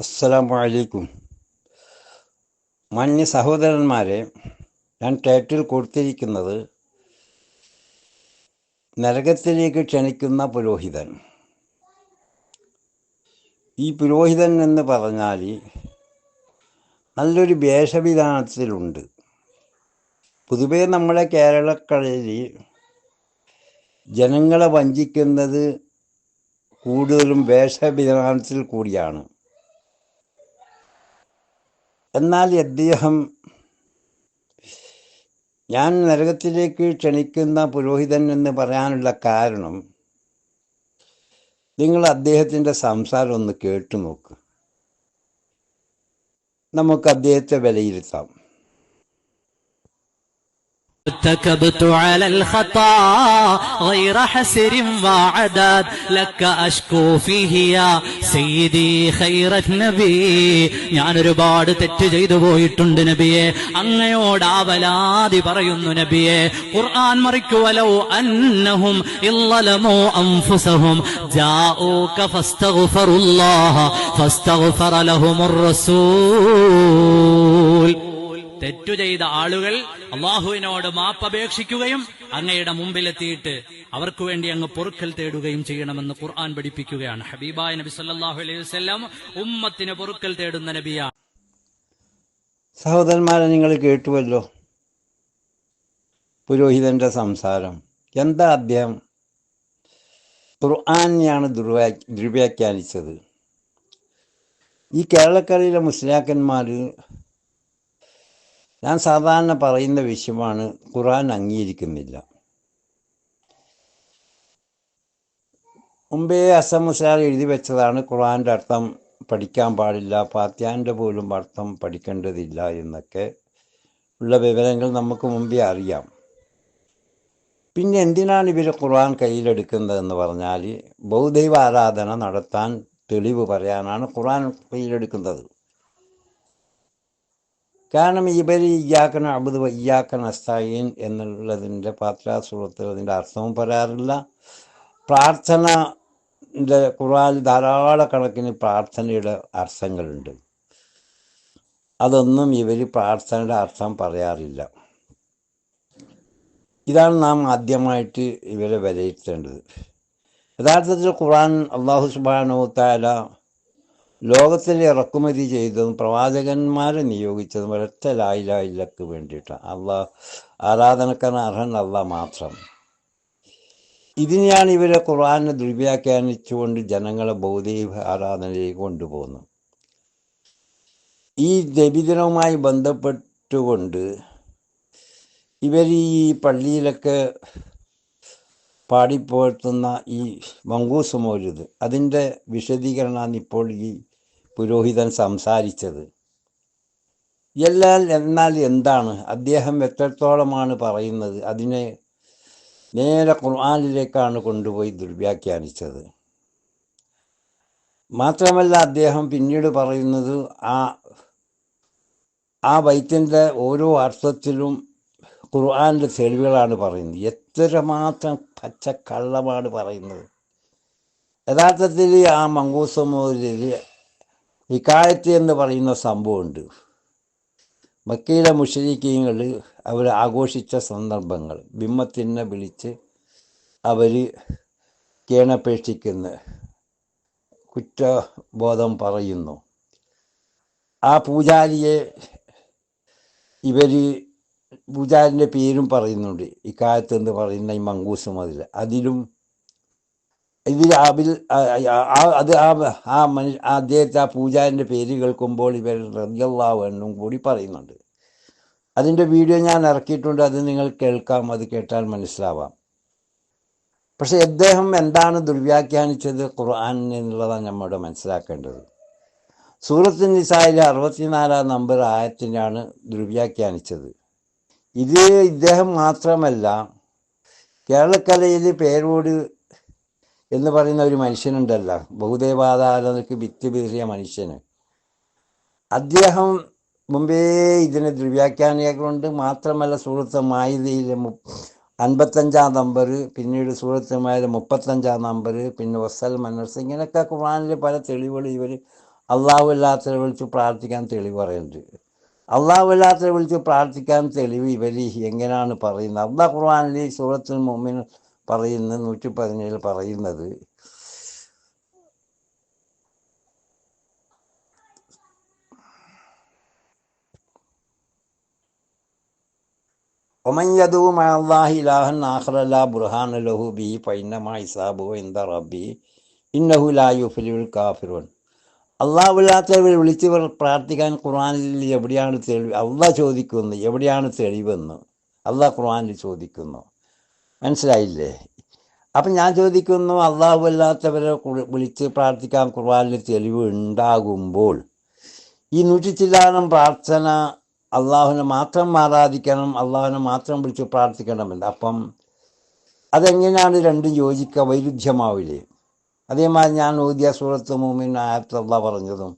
അസ്സലാമു അലൈക്കും. മാന്യ സഹോദരന്മാരെ ഞാൻ ടൈറ്റിൽ കൊടുത്തിരിക്കുന്നത് നരകത്തിലേക്ക് ക്ഷണിക്കുന്ന പുരോഹിതൻ. ഈ പുരോഹിതൻ എന്ന് പറഞ്ഞാൽ നല്ലൊരു വേഷവിധാനത്തിലുണ്ട്. പൊതുവേ നമ്മുടെ കേരളക്കരയിൽ ജനങ്ങളെ വഞ്ചിക്കുന്നത് കൂടുതലും വേഷവിധാനത്തിൽ കൂടിയാണ്. എന്നാൽ അദ്ദേഹം ഞാൻ നരകത്തിലേക്ക് ക്ഷണിക്കുന്ന പുരോഹിതൻ എന്ന് പറയാനുള്ള കാരണം നിങ്ങൾ അദ്ദേഹത്തിന്റെ സംസാരം ഒന്ന് കേട്ടു നോക്ക് നമുക്ക് അദ്ദേഹത്തെ വിലയിരുത്താം. ارتكبت على الخطا غير حسر وعداد لك أشكو فيه يا سيدي خير النبي ഞാൻ ഒരുപാട് തെറ്റ് ചെയ്തു പോയിട്ടുണ്ട് നബിയെ അങ്ങയോട് ആവലാതി പറയുന്നു നബിയെ ഖുർആൻ മറിക്കുവലോ അന്നഹും ഇല്ലലമോ അൻഫുസഹും ജാഊക ഫസ്തഗ്ഫറുല്ലാഹ ഫസ്തഗ്ഫറ ലഹുമുർ റസൂൽ തെറ്റു ചെയ്ത ആളുകൾ അള്ളാഹുവിനോട് മാപ്പപേക്ഷിക്കുകയും അങ്ങയുടെ മുമ്പിലെത്തിയിട്ട് അവർക്ക് വേണ്ടി അങ്ങ് പൊറുക്കൽ തേടുകയും ചെയ്യണമെന്ന് ഖുർആൻ പഠിപ്പിക്കുകയാണ്. ഹബീബായ നബി സല്ലാഹു അലൈഹി വസല്ലം ഉമ്മത്തിന് പൊറുക്കൽ തേടുന്ന നബിയാണ്. സഹോദരന്മാരെ നിങ്ങൾ കേട്ടുവല്ലോ പുരോഹിതന്റെ സംസാരം. എന്താ അദ്ദേഹം ഖുർആാനെയാണ് ദുർവ്യാ ദുർവ്യാഖ്യാനിച്ചത്? ഈ കേരളക്കരയിലെ മുസ്ലിയാക്കന്മാർ ഞാൻ സാധാരണ പറയുന്ന വിഷയമാണ് ഖുറാൻ അംഗീകരിക്കുന്നില്ല. മുമ്പേ അസം എഴുതി വെച്ചതാണ് ഖുറാന്റെ അർത്ഥം പഠിക്കാൻ പാടില്ല ഫാത്യാന്റെ പോലും അർത്ഥം പഠിക്കേണ്ടതില്ല എന്നൊക്കെ ഉള്ള വിവരങ്ങൾ നമുക്ക് മുമ്പേ അറിയാം. പിന്നെ എന്തിനാണ് ഇവർ ഖുർആൻ കയ്യിലെടുക്കുന്നതെന്ന് പറഞ്ഞാൽ ബൗദ്ധൈവ ആരാധന നടത്താൻ തെളിവ് പറയാനാണ് ഖുർആൻ കയ്യിലെടുക്കുന്നത്. കാരണം ഇവർ ഇയാക്കണ അബുദ് ഇയ്യാക്കൻ അസ്തായിൻ എന്നുള്ളതിന്റെ പാത്രാസുഹൃത്തിൽ അതിന്റെ അർത്ഥവും പറയാറില്ല. പ്രാർത്ഥന ഖുർആൻ ധാരാളക്കണക്കിന് പ്രാർത്ഥനയുടെ അർത്ഥങ്ങളുണ്ട്. അതൊന്നും ഇവർ പ്രാർത്ഥനയുടെ അർത്ഥം പറയാറില്ല. ഇതാണ് നാം ആദ്യമായിട്ട് ഇവരെ വിലയിരുത്തേണ്ടത്. യഥാർത്ഥത്തിൽ ഖുറാൻ അള്ളാഹു സുബാനോ താല ലോകത്തിൽ ഇറക്കുമതി ചെയ്തതും പ്രവാചകന്മാരെ നിയോഗിച്ചതും ഒരൊറ്റ ലായിലായില്ലക്ക് വേണ്ടിയിട്ടാണ് അള്ളാഹ് ആരാധനക്കാരൻ അർഹൻ അള്ളാഹ് മാത്രം. ഇതിനെയാണ് ഇവരെ ഖുർആാനെ ദുർവ്യാഖ്യാനിച്ചുകൊണ്ട് ജനങ്ങളെ ഭൗതിക ആരാധനയിലേക്ക് കൊണ്ടുപോകുന്നത്. ഈ ദബിദിനവുമായി ബന്ധപ്പെട്ടുകൊണ്ട് ഇവർ ഈ പള്ളിയിലൊക്കെ പാടിപ്പോഴ്ത്തുന്ന ഈ മങ്കൂസ് മൗലിദ് അതിന്റെ വിശദീകരണമാണ് ഇപ്പോൾ ഈ പുരോഹിതൻ സംസാരിച്ചത്. എല്ലാം എന്നാൽ എന്താണ്? അദ്ദേഹം എത്രത്തോളമാണ് പറയുന്നത്? അതിനെ നേരെ ഖുർആാനിലേക്കാണ് കൊണ്ടുപോയി ദുർവ്യാഖ്യാനിച്ചത്. മാത്രമല്ല അദ്ദേഹം പിന്നീട് പറയുന്നത് ആ ആ വൈദ്യന്റെ ഓരോ അർത്ഥത്തിലും ഖുർആാനിന്റെ തെളിവുകളാണ് പറയുന്നത്. എത്രമാത്രം പച്ചക്കള്ളമാണ് പറയുന്നത്. യഥാർത്ഥത്തിൽ ആ മങ്കൂസമൂരിൽ ഇക്കായത്ത് എന്ന് പറയുന്ന സംഭവമുണ്ട്. മക്കയിലെ മുഷരിക്കീങ്ങൾ അവർ ആഘോഷിച്ച സന്ദർഭങ്ങൾ ബിംബത്തിനെ വിളിച്ച് അവർ കേണപേക്ഷിക്കുന്ന കുറ്റബോധം പറയുന്നു. ആ പൂജാരിയെ ഇവർ പൂജാരിന്റെ പേരും പറയുന്നുണ്ട് ഇക്കാലത്ത് എന്ന് പറയുന്ന ഈ മങ്കൂസ് മതിൽ. അതിലും ഇതിൽ അതിൽ അത് ആ ആ മനുഷ്യ അദ്ദേഹത്തെ ആ പൂജാരിന്റെ പേര് കേൾക്കുമ്പോൾ ഇവർ റദ്യല്ലാവ് എന്നും കൂടി പറയുന്നുണ്ട്. അതിന്റെ വീഡിയോ ഞാൻ ഇറക്കിയിട്ടുണ്ട് അത് നിങ്ങൾ കേൾക്കാം അത് കേട്ടാൽ മനസ്സിലാവാം. പക്ഷെ അദ്ദേഹം എന്താണ് ദുർവ്യാഖ്യാനിച്ചത്? ഖുർആൻ എന്നുള്ളതാണ് നമ്മുടെ മനസ്സിലാക്കേണ്ടത്. സൂറത്ത് നിസായിലെ അറുപത്തിനാലാം നമ്പർ ആയത്തിനാണ് ദുർവ്യാഖ്യാനിച്ചത്. ഇത് ഇദ്ദേഹം മാത്രമല്ല കേരളക്കലയിൽ പേരോട് എന്ന് പറയുന്ന ഒരു മനുഷ്യനുണ്ടല്ലോ. ബഹുദേവാധാരണക്ക് വിത്ത് വിതറിയ മനുഷ്യന്. അദ്ദേഹം മുമ്പേ ഇതിനെ ദുർവ്യാഖ്യാനികളുണ്ട് മാത്രമല്ല സുഹൃത്ത് മായുതയിലെ മു അൻപത്തഞ്ചാം നമ്പർ പിന്നീട് സൂറത്ത് മായത് മുപ്പത്തഞ്ചാം നമ്പർ പിന്നെ വസൽ മനസ് ഇങ്ങനെയൊക്കെ ഖുർആനിൽ പല തെളിവുകൾ ഇവർ അള്ളാഹു അല്ലാത്തവരെ വിളിച്ച് പ്രാർത്ഥിക്കാൻ തെളിവ് പറയുന്നുണ്ട്. അള്ളാഹു അല്ലാത്തവരെ വിളിച്ച് പ്രാർത്ഥിക്കാൻ തെളിവ് ഇവർ എങ്ങനെയാണ് പറയുന്നത്? അള്ളാഹ് ഖുർആാനിൽ സൂറത്തുൽ മുമ്മിൻ പറയുന്ന നൂറ്റി പതിനേഴിൽ പറയുന്നത് ആഖറ ബുർഹാന ലഹു ബി റബ്ബി ഇന്നഹു വിളിച്ച് പ്ര- പ്രാർത്ഥിക്കാൻ ഖുർആാനിൽ എവിടെയാണ് തെളിവ് അള്ളാഹ് ചോദിക്കുന്നു എവിടെയാണ് തെളിവെന്ന്. അള്ളാഹ് ഖുർആാനിൽ ചോദിക്കുന്നു. മനസ്സിലായില്ലേ? അപ്പം ഞാൻ ചോദിക്കുന്നു അള്ളാഹു അല്ലാത്തവരെ വിളിച്ച് പ്രാർത്ഥിക്കാൻ ഖുർആനിൽ തെളിവ് ഉണ്ടാകുമ്പോൾ ഈ നൂറ്റി ചില്ലാനം പ്രാർത്ഥന അള്ളാഹുവിനെ മാത്രം ആരാധിക്കണം അള്ളാഹുവിനെ മാത്രം വിളിച്ച് പ്രാർത്ഥിക്കണമെന്ന് അപ്പം അതെങ്ങനെയാണ് രണ്ടും യോജിക്കുക വൈരുദ്ധ്യമാവില്ലേ? അതേമാതിരി ഞാൻ ഓതിയ സൂറത്ത് മൂമിൻ ആയത്ത് അള്ളാഹ് പറഞ്ഞതും.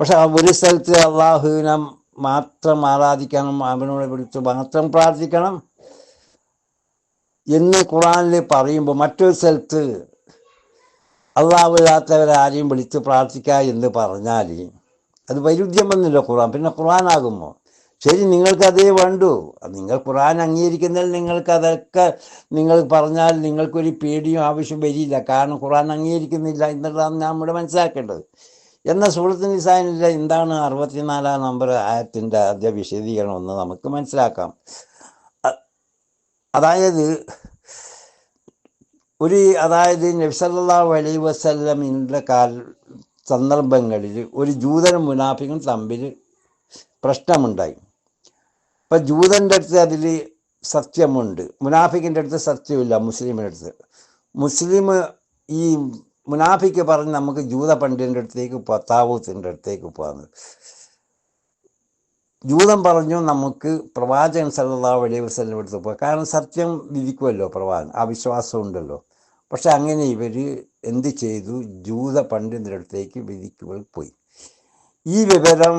പക്ഷെ ഒരു സ്ഥലത്ത് അള്ളാഹുവിനെ മാത്രം ആരാധിക്കണം അവനോട് വിളിച്ച് മാത്രം പ്രാർത്ഥിക്കണം എന്ന് ഖുറാനിൽ പറയുമ്പോൾ മറ്റൊരു സ്ഥലത്ത് ആരെയും വിളിച്ച് പ്രാർത്ഥിക്കുക എന്ന് പറഞ്ഞാൽ അത് വൈരുദ്ധ്യം വന്നില്ല ഖുറാൻ പിന്നെ ഖുറാനാകുമോ ശരി നിങ്ങൾക്ക് അതേ വേണ്ടു. നിങ്ങൾ ഖുറാൻ അംഗീകരിക്കുന്നതിൽ നിങ്ങൾക്ക് അതൊക്കെ നിങ്ങൾ പറഞ്ഞാൽ നിങ്ങൾക്കൊരു പേടിയും ആവശ്യം വരില്ല. കാരണം ഖുറാൻ അംഗീകരിക്കുന്നില്ല എന്നുള്ളതാണ് നമ്മൾ മനസ്സിലാക്കേണ്ടത്. എന്ന സുഹൃത്ത് നിസാനില്ല എന്താണ് അറുപത്തിനാലാം നമ്പർ ആയത്തിന്റെ ആദ്യ വിശദീകരണം ഒന്ന് നമുക്ക് മനസ്സിലാക്കാം. അതായത് ഒരു അതായത് നബ്സല്ലാഹു അലൈ വസ്ലമിന്റെ കാൽ സന്ദർഭങ്ങളിൽ ഒരു ജൂതനും മുനാഫിക്കും തമ്മിൽ പ്രശ്നമുണ്ടായി. ഇപ്പം ജൂതന്റെ അടുത്ത് അതിൽ സത്യമുണ്ട്. മുനാഫിക്കിന്റെ അടുത്ത് സത്യമില്ല മുസ്ലിമിന്റെ അടുത്ത്. മുസ്ലിം ഈ മുനാഫിക്ക് പറഞ്ഞ് നമുക്ക് ജൂത പണ്ഡിതന്റെ അടുത്തേക്ക് പോവാം താവൂത്തിന്റെ അടുത്തേക്ക് പോകാമെന്ന് ജൂതൻ പറഞ്ഞു നമുക്ക് പ്രവാചകൻ സല്ലല്ലാഹു വലിയ വസല്ലം എടുത്ത് പോകാം. കാരണം സത്യം വിധിക്കുമല്ലോ പ്രവാചകൻ. ആ വിശ്വാസം ഉണ്ടല്ലോ. പക്ഷെ അങ്ങനെ ഇവർ എന്ത് ചെയ്തു? ജൂത അടുത്തേക്ക് വിധിക്കുകൾ പോയി. ഈ വിവരം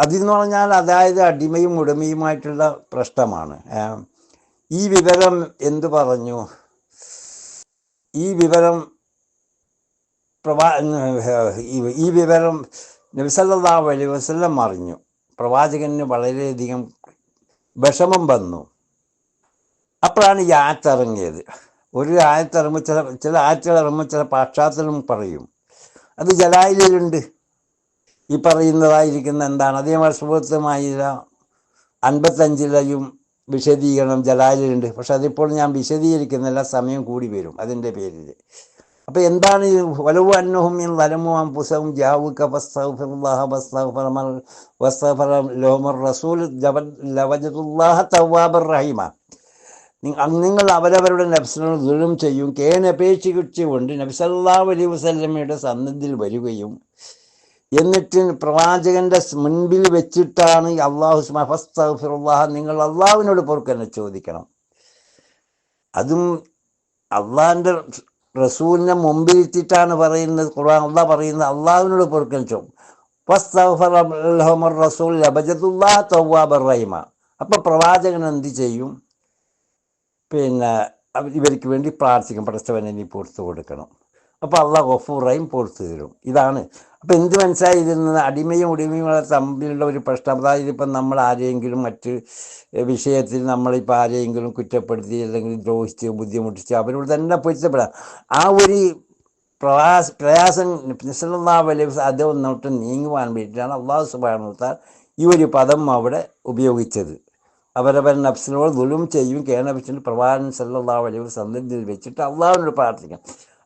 അതിന്ന് പറഞ്ഞാൽ അതായത് അടിമയും ഉടമയുമായിട്ടുള്ള പ്രശ്നമാണ്. ഈ വിവരം എന്തു പറഞ്ഞു? ഈ വിവരം പ്രവാ ഈ വിവരം നബിസല്ലാഹു അലൈഹി വസ്ല്ലം അറിഞ്ഞു. പ്രവാചകന് വളരെയധികം വിഷമം വന്നു. അപ്പോഴാണ് ഈ ആയത്തിറങ്ങിയത് ഒരു ആയത്തിറങ്ങുമ്പോൾ ചില ചില ഇറങ്ങുമ്പോൾ ചില പാശ്ചാത്തലം പറയും. അത് ജലായിലുണ്ട് ഈ പറയുന്നതായിരിക്കുന്ന എന്താണ്? അതേ സുഹൃത്തുമായില്ല അൻപത്തഞ്ചിലെയും വിശദീകരണം ജലായിലുണ്ട് പക്ഷെ അതിപ്പോൾ ഞാൻ വിശദീകരിക്കുന്നില്ല സമയം കൂടി വരും അതിന്റെ പേരിൽ. അപ്പോൾ എന്താണ് വലവു അന്നഹും ലഹുമുർ റസൂൽ നിങ്ങൾ അവരവരുടെ നബ്സിനോട് ദൃഢം ചെയ്യും. കേനപേക്ഷിച്ചുകൊണ്ട് നബ്സല്ലാ അലൈഹി വസല്ലമയുടെ സന്നിധിയിൽ വരികയും എന്നിട്ട് പ്രവാചകന്റെ മുൻപിൽ വെച്ചിട്ടാണ് അള്ളാഹു ഫസ്തഗ്ഫിറുല്ലാഹ നിങ്ങൾ അള്ളാഹുവിനോട് പൊറുക്കനെ ചോദിക്കണം. അതും അള്ളാഹിന്റെ റസൂലിനെ മുമ്പിൽ പറയുന്നത് ഖുർആൻ അള്ളാഹ് പറയുന്നത് അള്ളാഹുവിനോട് പൊറുക്കൻ ചോം ഫസ്തഗ്ഫറ റസൂൽ റഹീമ. അപ്പൊ പ്രവാചകൻ എന്ത് ചെയ്യും? പിന്നെ ഇവർക്ക് വേണ്ടി പ്രാർത്ഥിക്കും പടച്ചവനെ നീ പുറത്തു കൊടുക്കണം. അപ്പോൾ അള്ളാഹ് ഗഫൂറായും പൊറത്തു തരും. ഇതാണ്. അപ്പോൾ എന്ത് മനസ്സിലായി ഇതിൽ നിന്ന് അടിമയും ഉടിമയും തമ്മിലുള്ള ഒരു പ്രശ്നം. അതായത് ഇപ്പം നമ്മൾ ആരെയെങ്കിലും മറ്റ് വിഷയത്തിൽ നമ്മളിപ്പോൾ ആരെയെങ്കിലും കുറ്റപ്പെടുത്തി അല്ലെങ്കിൽ ദ്രോഹിച്ച് ബുദ്ധിമുട്ടിച്ച് അവരോട് തന്നെ പൊരുത്തപ്പെടാം. ആ ഒരു പ്രയാസ പ്രയാസം നിസ്ലാ വലിയ അത് ഒന്നോട്ട് നീങ്ങുവാൻ വേണ്ടിയിട്ടാണ് അള്ളാഹു സുബാനുത്താൽ ഈ ഒരു പദം അവിടെ ഉപയോഗിച്ചത്. അവരവൻ നഫ്സിനോട് ദുലും ചെയ്യും കേണവച്ചിട്ട് പ്രവാചകൻ സല്ലാ വലിയ സന്ധിയിൽ വെച്ചിട്ട് അള്ളാഹുവിനോട് പ്രാർത്ഥിക്കാം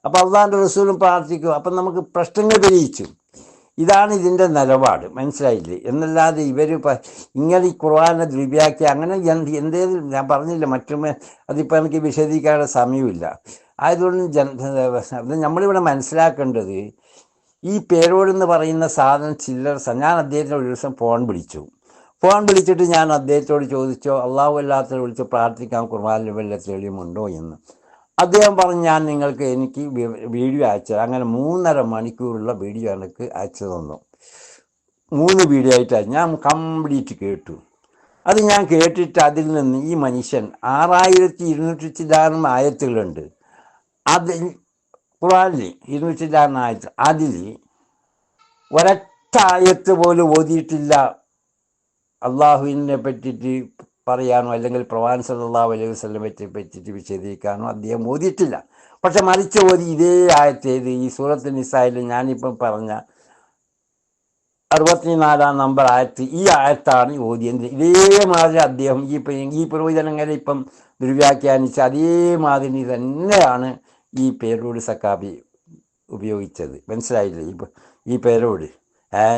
അപ്പോൾ അള്ളാഹാന്റെ റസൂലും പ്രാർത്ഥിക്കും. അപ്പം നമുക്ക് പ്രശ്നങ്ങൾ വിജയിച്ചു ഇതാണ് ഇതിന്റെ നിലപാട്. മനസ്സിലായില്ലേ? എന്നല്ലാതെ ഇവർ ഇങ്ങനെ ഈ ഖുർആാനെ ദ്വിവ്യാക്കി അങ്ങനെ എന്ത് എന്തേലും ഞാൻ പറഞ്ഞില്ല. മറ്റും അതിപ്പോൾ എനിക്ക് വിശദീകരിക്കാനുള്ള സമയമില്ല ആയതുകൊണ്ട് ജന നമ്മളിവിടെ മനസ്സിലാക്കേണ്ടത് ഈ പേരോട് എന്ന് പറയുന്ന സാധനം ചില്ലറ ഞാൻ അദ്ദേഹത്തിന് ഒരു ദിവസം ഫോൺ വിളിച്ചു. ഫോൺ വിളിച്ചിട്ട് ഞാൻ അദ്ദേഹത്തോട് ചോദിച്ചോ അള്ളാഹു അല്ലാത്തവരെ വിളിച്ച് പ്രാർത്ഥിക്കാൻ കുർബാനിൽ വല്ല തെളിയുമുണ്ടോ എന്ന്. അദ്ദേഹം പറഞ്ഞു ഞാൻ നിങ്ങൾക്ക് എനിക്ക് വീഡിയോ അയച്ചു അങ്ങനെ മൂന്നര മണിക്കൂറുള്ള വീഡിയോ എനിക്ക് അയച്ചു തന്നു. മൂന്ന് വീഡിയോ ആയിട്ട് ഞാൻ കംപ്ലീറ്റ് കേട്ടു. അത് ഞാൻ കേട്ടിട്ട് അതിൽ നിന്ന് ഈ മനുഷ്യൻ ആറായിരത്തി ഇരുന്നൂറ്റി ചില്ലാനും ആയത്തുകളുണ്ട്. അത് ഖുറാനിൽ ഇരുന്നൂറ്റി ഇരുന്നൂറ്റില്ലാറിന് ആയത്ത്. അതിൽ ഒരൊറ്റ ആയത്ത് പോലും ഓതിയിട്ടില്ല. അള്ളാഹുവിനെ പറ്റിയിട്ട് പറയാനോ അല്ലെങ്കിൽ പ്രവാൻ സല്ലല്ലാഹു അലൈഹി വസല്ലമയെ പറ്റിയിട്ട് വിശദീകരിക്കാനോ അദ്ദേഹം ഓതിയിട്ടില്ല. പക്ഷെ മറിച്ച് ഓതി ഇതേ ആയത്തേത് ഈ സൂറത്ത് നിസായിൽ ഞാനിപ്പം പറഞ്ഞ അറുപത്തിനാലാം നമ്പർ ആയത്ത് ഈ ആയത്താണ് ഓതിയത്. ഇതേമാതിരി അദ്ദേഹം ഈ ഈ പ്രവചനങ്ങളെ ഇപ്പം ദുർവ്യാഖ്യാനിച്ച അതേമാതിരി തന്നെയാണ് ഈ പേരോട് സക്കാബി ഉപയോഗിച്ചത്. മനസ്സിലായില്ലേ? ഈ പേരോട്. ഏ?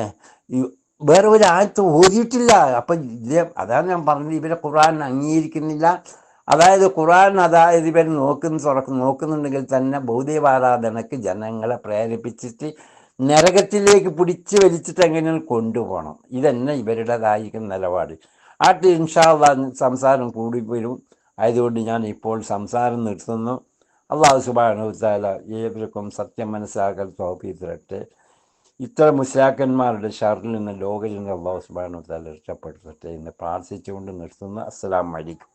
വേറെ ഒരു ആയത്ത് ഓതിയിട്ടില്ല. അപ്പൊ ഇതേ അതാണ് ഞാൻ പറഞ്ഞത്. ഇവരെ ഖുർആൻ അംഗീകരിക്കുന്നില്ല. അതായത് ഖുർആൻ അതായത് ഇവർ നോക്കുന്ന തുറക്കും നോക്കുന്നുണ്ടെങ്കിൽ തന്നെ ഭൗതികവാരാധനക്ക് ജനങ്ങളെ പ്രേരിപ്പിച്ചിട്ട് നരകത്തിലേക്ക് പിടിച്ച് വലിച്ചിട്ട് എങ്ങനെയാണ് കൊണ്ടുപോകണം. ഇതന്നെ ഇവരുടേതായിരിക്കും നിലപാട്. ആ ഇൻഷാള്ള സംസാരം കൂടി വരും ആയതുകൊണ്ട് ഞാൻ ഇപ്പോൾ സംസാരം നിർത്തുന്നു. അള്ളാഹു സുബാനുത്താല ഏവർക്കും സത്യം മനസ്സിലാക്കൽ തോപ്പി തരട്ടെ. ഇത്തരം മുസ്ലാക്കന്മാരുടെ ഷറിൽ നിന്ന് നിന്ന് അള്ളാഹു സുബാനുത്താല രക്ഷപ്പെടുത്തട്ടെ എന്ന് പ്രാർത്ഥിച്ചുകൊണ്ട് നിർത്തുന്നു. അസ്സലാം വലൈക്കും